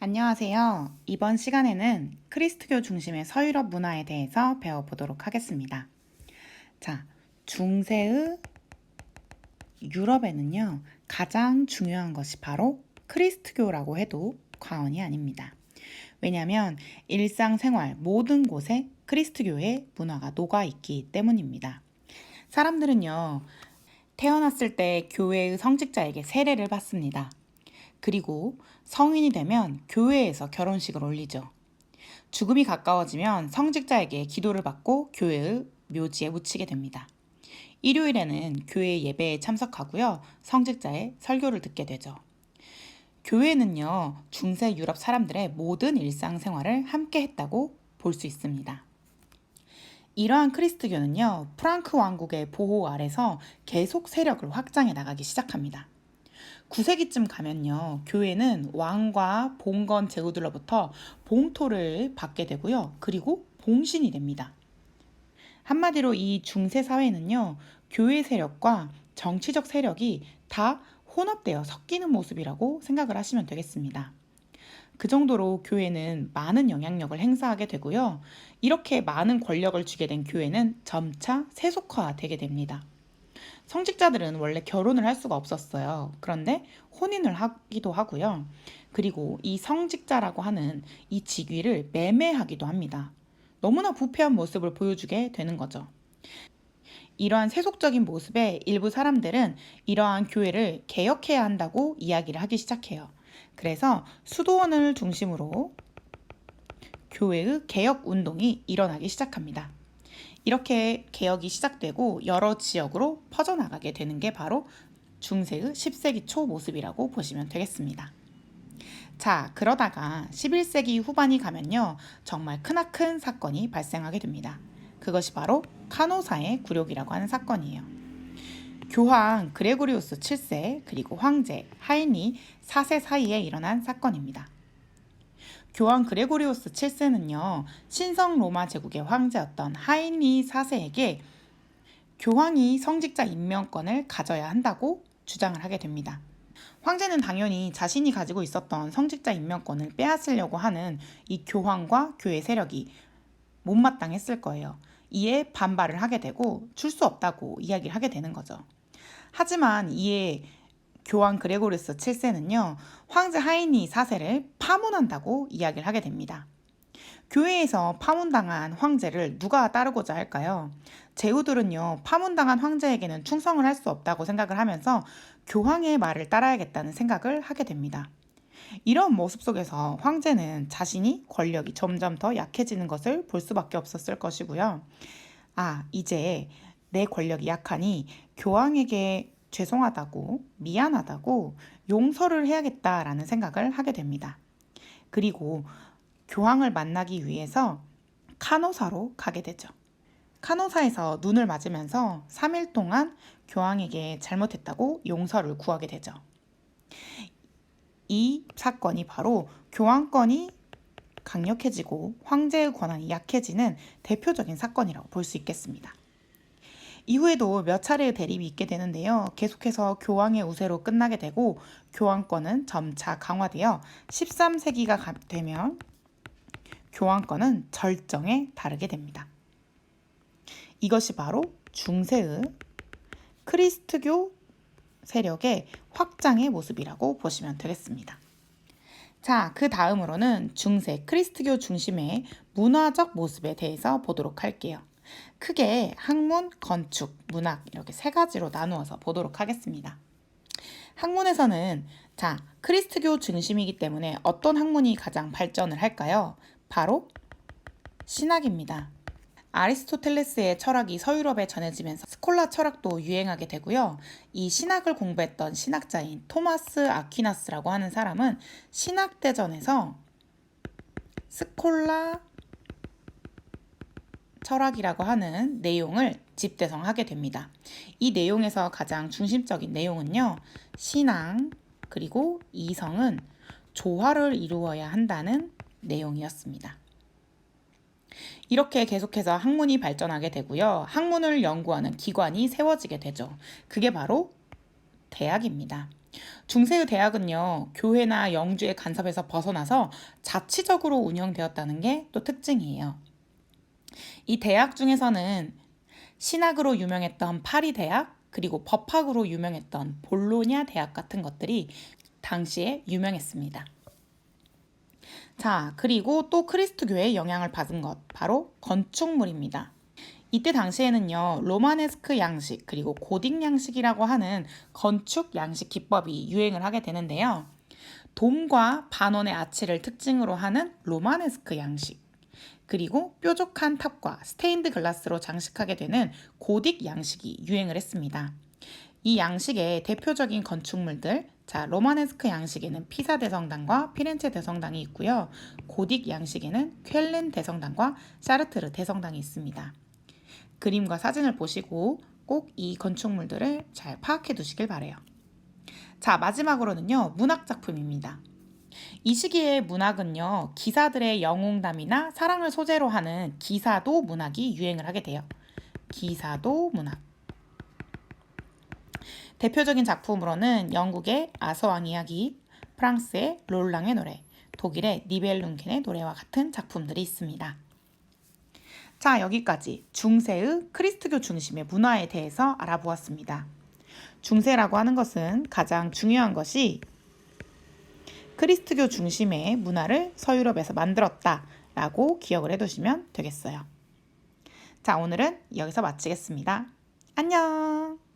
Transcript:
안녕하세요. 이번 시간에는 크리스트교 중심의 서유럽 문화에 대해서 배워보도록 하겠습니다. 자, 중세의 유럽에는요, 가장 중요한 것이 바로 크리스트교라고 해도 과언이 아닙니다. 왜냐하면 일상생활 모든 곳에 크리스트교의 문화가 녹아 있기 때문입니다. 사람들은요, 태어났을 때 교회의 성직자에게 세례를 받습니다. 그리고 성인이 되면 교회에서 결혼식을 올리죠. 죽음이 가까워지면 성직자에게 기도를 받고 교회의 묘지에 묻히게 됩니다. 일요일에는 교회 예배에 참석하고요. 성직자의 설교를 듣게 되죠. 교회는요, 중세 유럽 사람들의 모든 일상생활을 함께 했다고 볼 수 있습니다. 이러한 크리스트교는요, 프랑크 왕국의 보호 아래서 계속 세력을 확장해 나가기 시작합니다. 9세기쯤 가면요, 교회는 왕과 봉건 제후들로부터 봉토를 받게 되고요, 그리고 봉신이 됩니다. 한마디로 이 중세 사회는요, 교회 세력과 정치적 세력이 다 혼합되어 섞이는 모습이라고 생각을 하시면 되겠습니다. 그 정도로 교회는 많은 영향력을 행사하게 되고요. 이렇게 많은 권력을 주게 된 교회는 점차 세속화되게 됩니다. 성직자들은 원래 결혼을 할 수가 없었어요. 그런데 혼인을 하기도 하고요. 그리고 이 성직자라고 하는 이 직위를 매매하기도 합니다. 너무나 부패한 모습을 보여주게 되는 거죠. 이러한 세속적인 모습에 일부 사람들은 이러한 교회를 개혁해야 한다고 이야기를 하기 시작해요. 그래서 수도원을 중심으로 교회의 개혁 운동이 일어나기 시작합니다. 이렇게 개혁이 시작되고 여러 지역으로 퍼져나가게 되는 게 바로 중세의 10세기 초 모습이라고 보시면 되겠습니다. 자, 그러다가 11세기 후반이 가면요. 정말 크나큰 사건이 발생하게 됩니다. 그것이 바로 카노사의 굴욕이라고 하는 사건이에요. 교황 그레고리우스 7세 그리고 황제 하이니 4세 사이에 일어난 사건입니다. 교황 그레고리우스 7세는요, 신성 로마 제국의 황제였던 하이니 4세에게 교황이 성직자 임명권을 가져야 한다고 주장을 하게 됩니다. 황제는 당연히 자신이 가지고 있었던 성직자 임명권을 빼앗으려고 하는 이 교황과 교회 세력이 못마땅했을 거예요. 이에 반발을 하게 되고 줄 수 없다고 이야기를 하게 되는 거죠. 하지만 이에 교황 그레고리스 7세는요, 황제 하이니 4세를 파문한다고 이야기를 하게 됩니다. 교회에서 파문당한 황제를 누가 따르고자 할까요? 제후들은요, 파문당한 황제에게는 충성을 할 수 없다고 생각을 하면서 교황의 말을 따라야겠다는 생각을 하게 됩니다. 이런 모습 속에서 황제는 자신이 권력이 점점 더 약해지는 것을 볼 수밖에 없었을 것이고요. 아, 이제 내 권력이 약하니 교황에게 죄송하다고, 미안하다고 용서를 해야겠다라는 생각을 하게 됩니다. 그리고 교황을 만나기 위해서 카노사로 가게 되죠. 카노사에서 눈을 맞으면서 3일 동안 교황에게 잘못했다고 용서를 구하게 되죠. 이 사건이 바로 교황권이 강력해지고 황제의 권한이 약해지는 대표적인 사건이라고 볼 수 있겠습니다. 이후에도 몇 차례의 대립이 있게 되는데요. 계속해서 교황의 우세로 끝나게 되고 교황권은 점차 강화되어 13세기가 되면 교황권은 절정에 다르게 됩니다. 이것이 바로 중세의 크리스트교 세력의 확장의 모습이라고 보시면 되겠습니다. 자, 그 다음으로는 중세 크리스트교 중심의 문화적 모습에 대해서 보도록 할게요. 크게 학문, 건축, 문학 이렇게 세 가지로 나누어서 보도록 하겠습니다. 학문에서는 자, 크리스트교 중심이기 때문에 어떤 학문이 가장 발전을 할까요? 바로 신학입니다. 아리스토텔레스의 철학이 서유럽에 전해지면서 스콜라 철학도 유행하게 되고요. 이 신학을 공부했던 신학자인 토마스 아퀴나스라고 하는 사람은 신학대전에서 스콜라 철학이라고 하는 내용을 집대성하게 됩니다. 이 내용에서 가장 중심적인 내용은요. 신앙 그리고 이성은 조화를 이루어야 한다는 내용이었습니다. 이렇게 계속해서 학문이 발전하게 되고요. 학문을 연구하는 기관이 세워지게 되죠. 그게 바로 대학입니다. 중세의 대학은요, 교회나 영주의 간섭에서 벗어나서 자치적으로 운영되었다는 게 또 특징이에요. 이 대학 중에서는 신학으로 유명했던 파리 대학, 그리고 법학으로 유명했던 볼로냐 대학 같은 것들이 당시에 유명했습니다. 자, 그리고 또 크리스트교의 영향을 받은 것, 바로 건축물입니다. 이때 당시에는요, 로마네스크 양식, 그리고 고딕 양식이라고 하는 건축 양식 기법이 유행을 하게 되는데요. 돔과 반원의 아치를 특징으로 하는 로마네스크 양식, 그리고 뾰족한 탑과 스테인드 글라스로 장식하게 되는 고딕 양식이 유행을 했습니다. 이 양식의 대표적인 건축물들, 자, 로마네스크 양식에는 피사 대성당과 피렌체 대성당이 있고요. 고딕 양식에는 쾰른 대성당과 샤르트르 대성당이 있습니다. 그림과 사진을 보시고 꼭 이 건축물들을 잘 파악해 두시길 바래요. 자, 마지막으로는요. 문학 작품입니다. 이 시기의 문학은요. 기사들의 영웅담이나 사랑을 소재로 하는 기사도 문학이 유행을 하게 돼요. 기사도 문학. 대표적인 작품으로는 영국의 아서왕 이야기, 프랑스의 롤랑의 노래, 독일의 니벨룽켄의 노래와 같은 작품들이 있습니다. 자, 여기까지 중세의 크리스트교 중심의 문화에 대해서 알아보았습니다. 중세라고 하는 것은 가장 중요한 것이 크리스트교 중심의 문화를 서유럽에서 만들었다라고 기억을 해두시면 되겠어요. 자, 오늘은 여기서 마치겠습니다. 안녕!